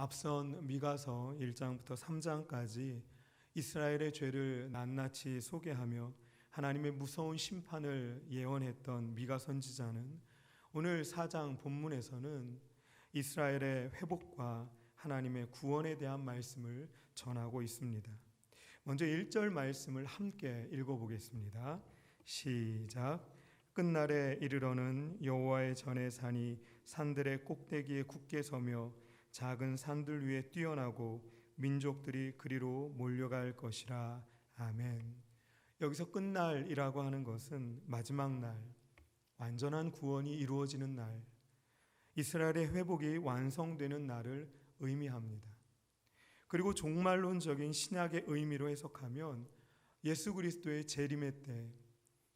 앞선 미가서 1장부터 3장까지 이스라엘의 죄를 낱낱이 소개하며 하나님의 무서운 심판을 예언했던 미가 선지자는 오늘 4장 본문에서는 이스라엘의 회복과 하나님의 구원에 대한 말씀을 전하고 있습니다. 먼저 1절 말씀을 함께 읽어보겠습니다. 시작. 끝날에 이르러는 여호와의 전의 산이 산들의 꼭대기에 굳게 서며 작은 산들 위에 뛰어나고 민족들이 그리로 몰려갈 것이라. 아멘. 여기서 끝날이라고 하는 것은 마지막 날, 완전한 구원이 이루어지는 날, 이스라엘의 회복이 완성되는 날을 의미합니다. 그리고 종말론적인 신약의 의미로 해석하면 예수 그리스도의 재림의 때,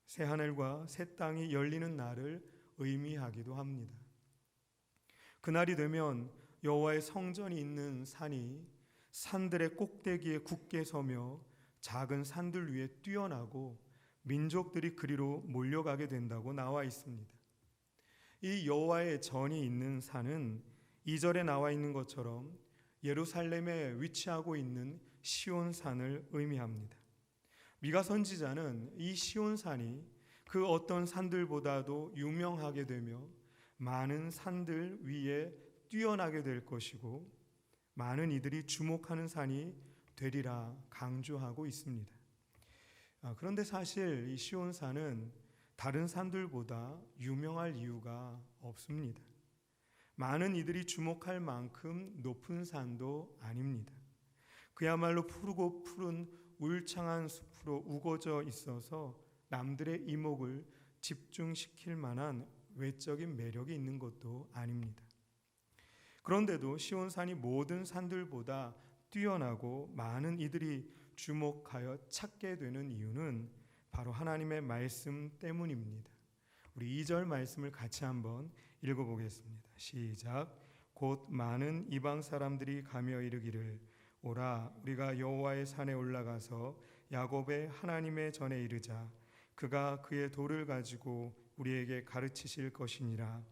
새 하늘과 새 땅이 열리는 날을 의미하기도 합니다. 그날이 되면 여호와의 성전이 있는 산이 산들의 꼭대기에 굳게 서며 작은 산들 위에 뛰어나고 민족들이 그리로 몰려가게 된다고 나와 있습니다. 이 여호와의 전이 있는 산은 이절에 나와 있는 것처럼 예루살렘에 위치하고 있는 시온산을 의미합니다. 미가 선지자는 이 시온산이 그 어떤 산들보다도 유명하게 되며 많은 산들 위에 뛰어나게 될 것이고 많은 이들이 주목하는 산이 되리라 강조하고 있습니다. 아, 그런데 사실 이 시온산은 다른 산들보다 유명할 이유가 없습니다. 많은 이들이 주목할 만큼 높은 산도 아닙니다. 그야말로 푸르고 푸른 울창한 숲으로 우거져 있어서 남들의 이목을 집중시킬 만한 외적인 매력이 있는 것도 아닙니다. 그런데도 시온산이 모든 산들보다 뛰어나고 많은 이들이 주목하여 찾게 되는 이유는 바로 하나님의 말씀 때문입니다. 우리 2절 말씀을 같이 한번 읽어보겠습니다. 시작. 곧 많은 이방 사람들이 가며 이르기를 오라 우리가 여호와의 산에 올라가서 야곱의 하나님의 전에 이르자 그가 그의 돌을 가지고 우리에게 가르치실 것이니라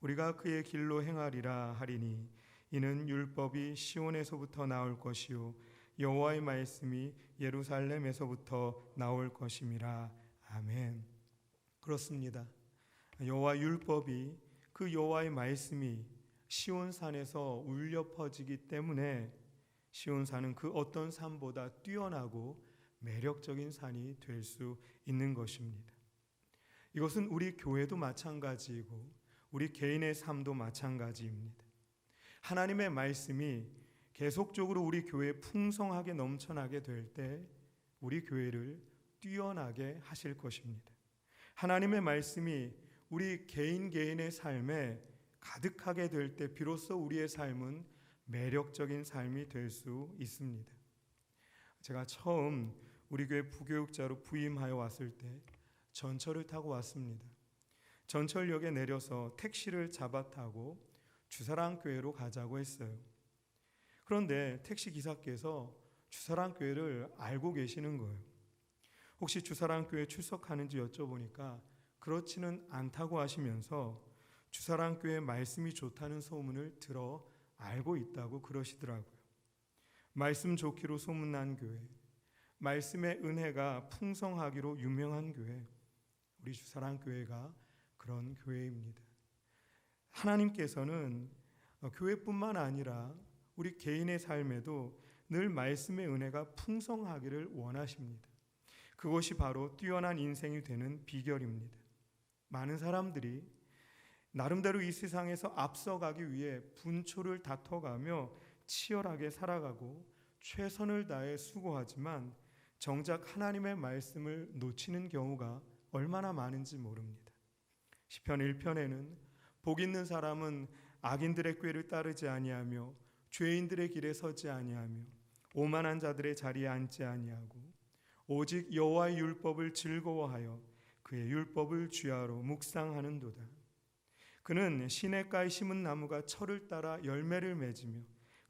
우리가 그의 길로 행하리라 하리니 이는 율법이 시온에서부터 나올 것이요 여호와의 말씀이 예루살렘에서부터 나올 것임이라 아멘. 그렇습니다. 여호와 율법이 그 여호와의 말씀이 시온 산에서 울려 퍼지기 때문에 시온 산은 그 어떤 산보다 뛰어나고 매력적인 산이 될 수 있는 것입니다. 이것은 우리 교회도 마찬가지이고 우리 개인의 삶도 마찬가지입니다. 하나님의 말씀이 계속적으로 우리 교회에 풍성하게 넘쳐나게 될 때 우리 교회를 뛰어나게 하실 것입니다. 하나님의 말씀이 우리 개인 개인의 삶에 가득하게 될 때 비로소 우리의 삶은 매력적인 삶이 될 수 있습니다. 제가 처음 우리 교회 부교육자로 부임하여 왔을 때 전철을 타고 왔습니다. 전철역에 내려서 택시를 잡아 타고 주사랑 교회로 가자고 했어요. 그런데 택시 기사께서 주사랑 교회를 알고 계시는 거예요. 혹시 주사랑 교회 출석하는지 여쭤보니까 그렇지는 않다고 하시면서 주사랑 교회 말씀이 좋다는 소문을 들어 알고 있다고 그러시더라고요. 말씀 좋기로 소문난 교회, 말씀의 은혜가 풍성하기로 유명한 교회, 우리 주사랑 교회가 그런 교회입니다. 하나님께서는 교회뿐만 아니라 우리 개인의 삶에도 늘 말씀의 은혜가 풍성하기를 원하십니다. 그것이 바로 뛰어난 인생이 되는 비결입니다. 많은 사람들이 나름대로 이 세상에서 앞서가기 위해 분초를 다퉈가며 치열하게 살아가고 최선을 다해 수고하지만 정작 하나님의 말씀을 놓치는 경우가 얼마나 많은지 모릅니다. 시편 1편에는 복 있는 사람은 악인들의 꾀를 따르지 아니하며 죄인들의 길에 서지 아니하며 오만한 자들의 자리에 앉지 아니하고 오직 여호와의 율법을 즐거워하여 그의 율법을 주야로 묵상하는도다. 그는 시냇가에 심은 나무가 철을 따라 열매를 맺으며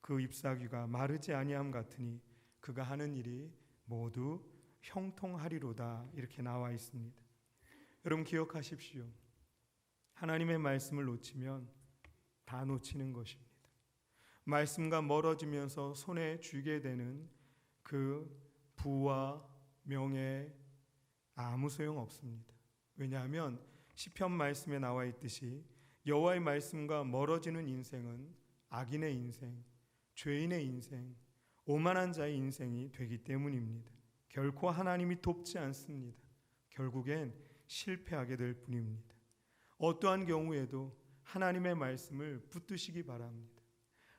그 잎사귀가 마르지 아니함 같으니 그가 하는 일이 모두 형통하리로다 이렇게 나와 있습니다. 여러분 말씀과 멀어지면서 손에 쥐게 되는 그 부와 명예 아무 소용 없습니다. 왜냐하면 시편 말씀에 나와 있듯이 여호와의 말씀과 멀어지는 인생은 악인의 인생, 죄인의 인생, 오만한 자의 인생이 되기 때문입니다. 결코 하나님이 돕지 않습니다. 결국엔 실패하게 될 뿐입니다. 어떠한 경우에도 하나님의 말씀을 붙드시기 바랍니다.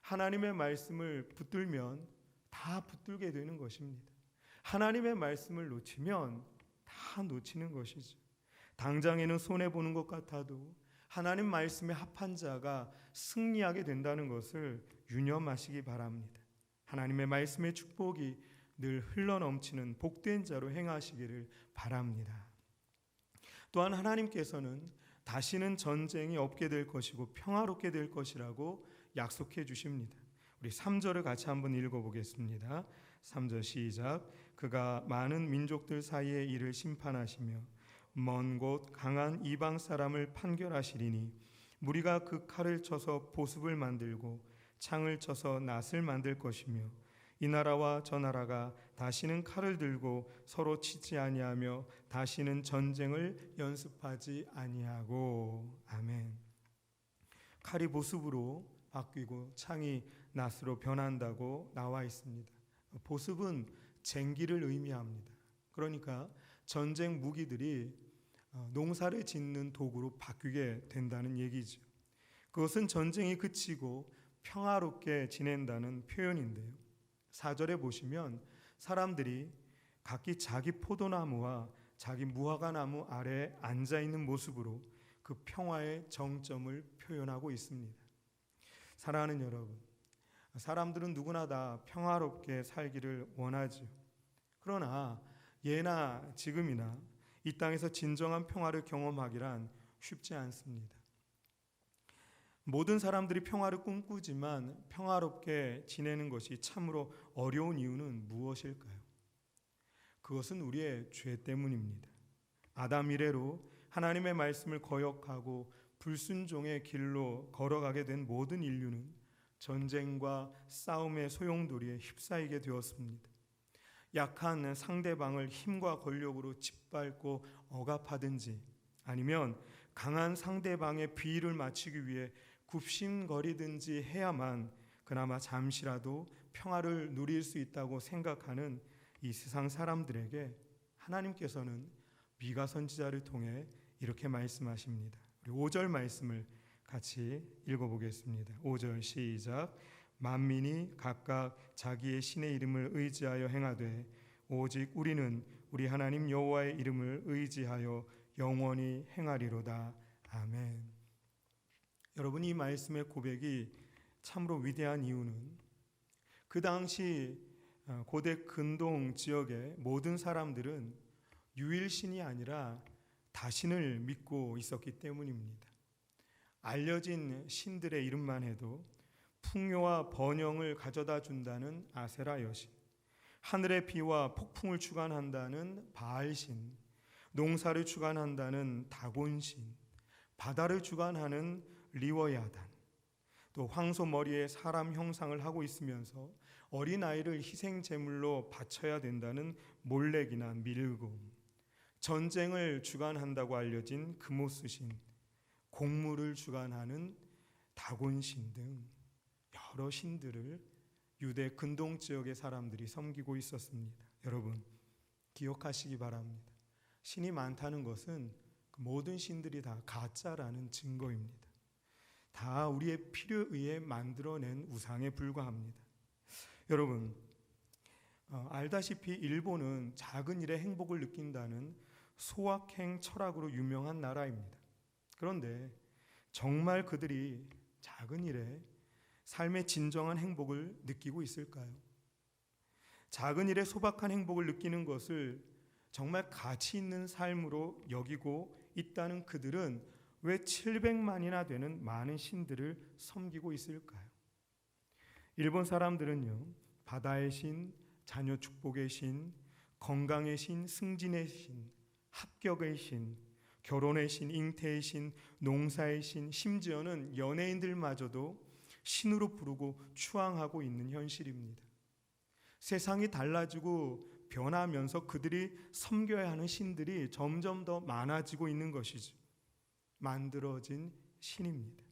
하나님의 말씀을 붙들면 다 붙들게 되는 것입니다. 하나님의 말씀을 놓치면 다 놓치는 것이죠. 당장에는 손해 보는 것 같아도 하나님 말씀에 합한 자가 승리하게 된다는 것을 유념하시기 바랍니다. 하나님의 말씀의 축복이 늘 흘러넘치는 복된 자로 행하시기를 바랍니다. 또한 하나님께서는 다시는 전쟁이 없게 될 것이고 평화롭게 될 것이라고 약속해 주십니다. 우리 3절을 같이 한번 읽어 보겠습니다. 3절 시작. 그가 많은 민족들 사이의 일을 심판하시며 먼 곳 강한 이방 사람을 판결하시리니 무리가 그 칼을 쳐서 보습을 만들고 창을 쳐서 낫을 만들 것이며 이 나라와 저 나라가 다시는 칼을 들고 서로 치지 아니하며 다시는 전쟁을 연습하지 아니하고 아멘. 칼이 보습으로 바뀌고 창이 낫으로 변한다고 나와 있습니다. 보습은 쟁기를 의미합니다. 그러니까 전쟁 무기들이 어, 농사를 짓는 도구로 바뀌게 된다는 얘기죠. 그것은 전쟁이 그치고 평화롭게 지낸다는 표현인데요. 사절에 보시면 사람들이 각기 자기 포도나무와 자기 무화과 나무 아래 앉아 있는 모습으로 그 평화의 정점을 표현하고 있습니다. 사랑하는 여러분, 사람들은 누구나 다 평화롭게 살기를 원하죠. 그러나 예나 지금이나 이 땅에서 진정한 평화를 경험하기란 쉽지 않습니다. 모든 사람들이 평화를 꿈꾸지만 평화롭게 지내는 것이 참으로 어려운 이유는 무엇일까요? 그것은 우리의 죄 때문입니다. 아담 이래로 하나님의 말씀을 거역하고 불순종의 길로 걸어가게 된 모든 인류는 전쟁과 싸움의 소용돌이에 휩싸이게 되었습니다. 약한 상대방을 힘과 권력으로 짓밟고 억압하든지 아니면 강한 상대방의 비위를 맞추기 위해 굽신거리든지 해야만 그나마 잠시라도 평화를 누릴 수 있다고 생각하는 이 세상 사람들에게 하나님께서는 미가 선지자를 통해 이렇게 말씀하십니다. 우리 5절 말씀을 같이 읽어보겠습니다. 5절 시작. 만민이 각각 자기의 신의 이름을 의지하여 행하되 오직 우리는 우리 하나님 여호와의 이름을 의지하여 영원히 행하리로다. 아멘. 여러분 이 말씀의 고백이 참으로 위대한 이유는 그 당시 어, 고대 근동 지역의 모든 사람들은 유일신이 아니라 다신을 믿고 있었기 때문입니다. 알려진 신들의 이름만 해도 풍요와 번영을 가져다 준다는 아세라 여신, 하늘의 비와 폭풍을 주관한다는 바알신, 농사를 주관한다는 다곤신, 바다를 주관하는 리워야단, 또 황소 머리에 사람 형상을 하고 있으면서 어린 아이를 희생 제물로 바쳐야 된다는 몰렉이나 밀금, 전쟁을 주관한다고 알려진 금오스신, 공무를 주관하는 다곤신 등 여러 신들을 유대 근동 지역의 사람들이 섬기고 있었습니다. 여러분 기억하시기 바랍니다. 신이 많다는 것은 그 모든 신들이 다 가짜라는 증거입니다. 다 우리의 필요에 의해 만들어낸 우상에 불과합니다. 여러분 어, 알다시피 일본은 작은 일에 행복을 느낀다는 소확행 철학으로 유명한 나라입니다. 그런데 정말 그들이 작은 일에 삶의 진정한 행복을 느끼고 있을까요? 작은 일에 소박한 행복을 느끼는 것을 정말 가치 있는 삶으로 여기고 있다는 그들은 왜 700만이나 되는 많은 신들을 섬기고 있을까요? 일본 사람들은요, 바다의 신, 자녀 축복의 신, 건강의 신, 승진의 신, 합격의 신, 결혼의 신, 잉태의 신, 농사의 신, 심지어는 연예인들마저도 신으로 부르고 추앙하고 있는 현실입니다. 세상이 달라지고 변하면서 그들이 섬겨야 하는 신들이 점점 더 많아지고 있는 것이죠. 만들어진 신입니다.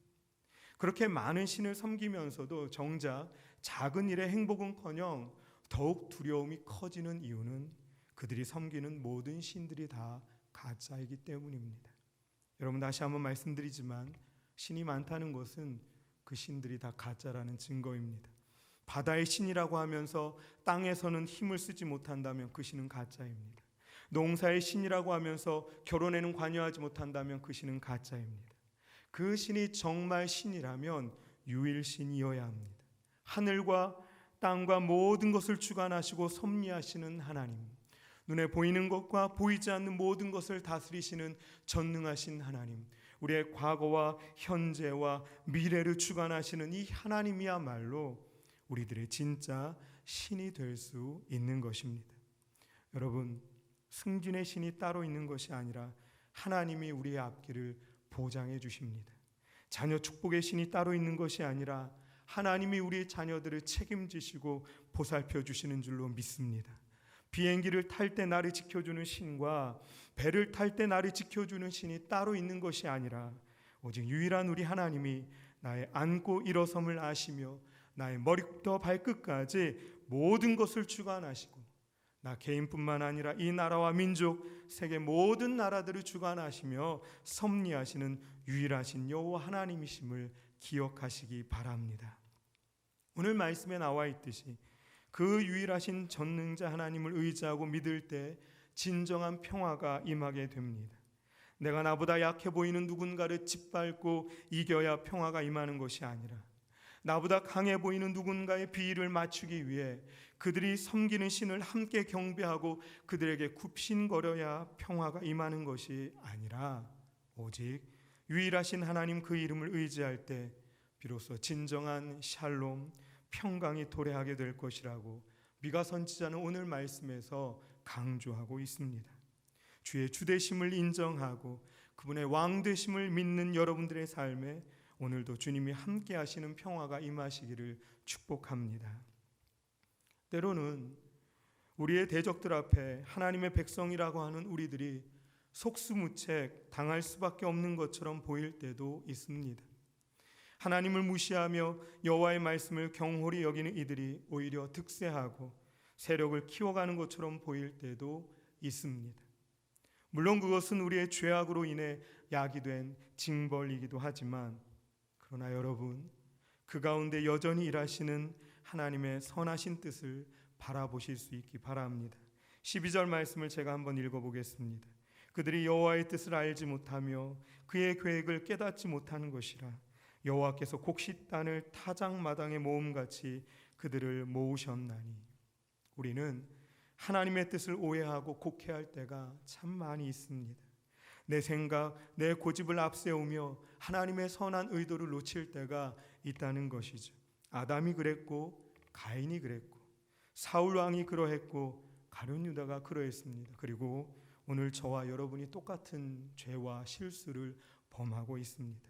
그렇게 많은 신을 섬기면서도 정작 작은 일의 행복은커녕 더욱 두려움이 커지는 이유는 그들이 섬기는 모든 신들이 다 가짜이기 때문입니다. 여러분 다시 한번 말씀드리지만 신이 많다는 것은 그 신들이 다 가짜라는 증거입니다. 바다의 신이라고 하면서 땅에서는 힘을 쓰지 못한다면 그 신은 가짜입니다. 농사의 신이라고 하면서 결혼에는 관여하지 못한다면 그 신은 가짜입니다. 그 신이 정말 신이라면 유일신이어야 합니다. 하늘과 땅과 모든 것을 주관하시고 섭리하시는 하나님. 눈에 보이는 것과 보이지 않는 모든 것을 다스리시는 전능하신 하나님. 우리의 과거와 현재와 미래를 주관하시는 이 하나님이야말로 우리들의 진짜 신이 될 수 있는 것입니다. 여러분, 승진의 신이 따로 있는 것이 아니라 하나님이 우리의 앞길을 보장해 주십니다. 자녀 축복의 신이 따로 있는 것이 아니라 하나님이 우리 자녀들을 책임지시고 보살펴 주시는 줄로 믿습니다. 비행기를 탈 때 나를 지켜주는 신과 배를 탈 때 나를 지켜주는 신이 따로 있는 것이 아니라 오직 유일한 우리 하나님이 나의 앉고 일어섬을 아시며 나의 머리부터 발끝까지 모든 것을 주관하시고 나 개인뿐만 아니라 이 나라와 민족 세계 모든 나라들을 주관하시며 섭리하시는 유일하신 여호와 하나님이심을 기억하시기 바랍니다. 오늘 말씀에 나와 있듯이 그 유일하신 전능자 하나님을 의지하고 믿을 때 진정한 평화가 임하게 됩니다. 내가 나보다 약해 보이는 누군가를 짓밟고 이겨야 평화가 임하는 것이 아니라 나보다 강해 보이는 누군가의 비위를 맞추기 위해 그들이 섬기는 신을 함께 경배하고 그들에게 굽신거려야 평화가 임하는 것이 아니라 오직 유일하신 하나님 그 이름을 의지할 때 비로소 진정한 샬롬 평강이 도래하게 될 것이라고 미가 선지자는 오늘 말씀에서 강조하고 있습니다. 주의 주대심을 인정하고 그분의 왕 되심을 믿는 여러분들의 삶에 오늘도 주님이 함께 하시는 평화가 임하시기를 축복합니다. 때로는 우리의 대적들 앞에 하나님의 백성이라고 하는 우리들이 속수무책 당할 수밖에 없는 것처럼 보일 때도 있습니다. 하나님을 무시하며 여호와의 말씀을 경홀히 여기는 이들이 오히려 득세하고 세력을 키워가는 것처럼 보일 때도 있습니다. 물론 그것은 우리의 죄악으로 인해 야기된 징벌이기도 하지만 그러나 여러분 그 가운데 여전히 일하시는 하나님의 선하신 뜻을 바라보실 수 있기 바랍니다. 12절 말씀을 제가 한번 읽어 보겠습니다. 그들이 여호와의 뜻을 알지 못하며 그의 계획을 깨닫지 못하는 것이라 여호와께서 곡식 단을 타작 마당에 모음같이 그들을 모으셨나니 우리는 하나님의 뜻을 오해하고 곡해할 때가 참 많이 있습니다. 내 생각, 내 고집을 앞세우며 하나님의 선한 의도를 놓칠 때가 있다는 것이죠. 아담이 그랬고 가인이 그랬고 사울 왕이 그러했고 가룟 유다가 그러했습니다. 그리고 오늘 저와 여러분이 똑같은 죄와 실수를 범하고 있습니다.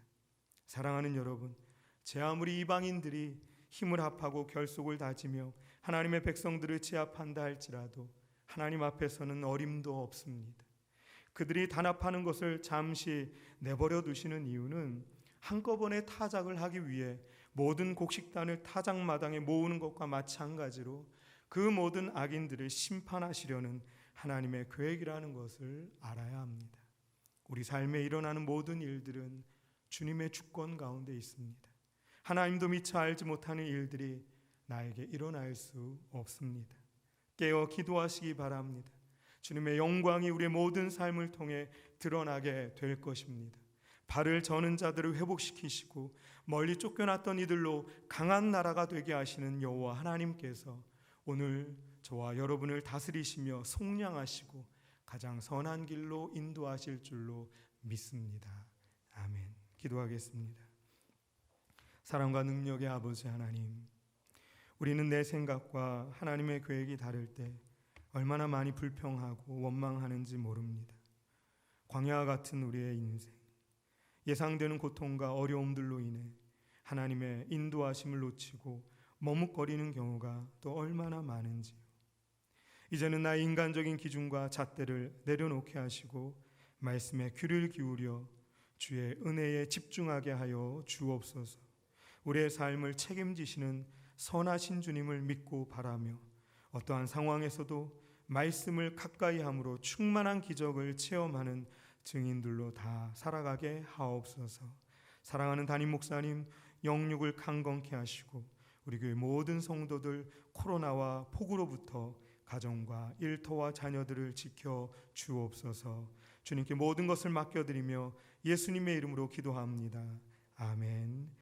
사랑하는 여러분, 제 아무리 이방인들이 힘을 합하고 결속을 다지며 하나님의 백성들을 제압한다 할지라도 하나님 앞에서는 어림도 없습니다. 그들이 단합하는 것을 잠시 내버려 두시는 이유는 한꺼번에 타작을 하기 위해 모든 곡식단을 타작마당에 모으는 것과 마찬가지로 그 모든 악인들을 심판하시려는 하나님의 계획이라는 것을 알아야 합니다. 우리 삶에 일어나는 모든 일들은 주님의 주권 가운데 있습니다. 하나님도 미처 알지 못하는 일들이 나에게 일어날 수 없습니다. 깨어 기도하시기 바랍니다. 주님의 영광이 우리의 모든 삶을 통해 드러나게 될 것입니다. 발을 저는 자들을 회복시키시고 멀리 쫓겨났던 이들로 강한 나라가 되게 하시는 여호와 하나님께서 오늘 저와 여러분을 다스리시며 속량하시고 가장 선한 길로 인도하실 줄로 믿습니다. 아멘. 기도하겠습니다. 사랑과 능력의 아버지 하나님, 우리는 내 생각과 하나님의 계획이 다를 때 얼마나 많이 불평하고 원망하는지 모릅니다. 광야와 같은 우리의 인생, 예상되는 고통과 어려움들로 인해 하나님의 인도하심을 놓치고 머뭇거리는 경우가 또 얼마나 많은지. 이제는 나의 인간적인 기준과 잣대를 내려놓게 하시고 말씀에 귀를 기울여 주의 은혜에 집중하게 하여 주옵소서. 우리의 삶을 책임지시는 선하신 주님을 믿고 바라며 어떠한 상황에서도 말씀을 가까이 함으로 충만한 기적을 체험하는 증인들로 다 살아가게 하옵소서. 사랑하는 담임 목사님 영육을 강건케 하시고 우리 교회 모든 성도들 코로나와 폭우로부터 가정과 일터와 자녀들을 지켜 주옵소서. 주님께 모든 것을 맡겨드리며 예수님의 이름으로 기도합니다. 아멘.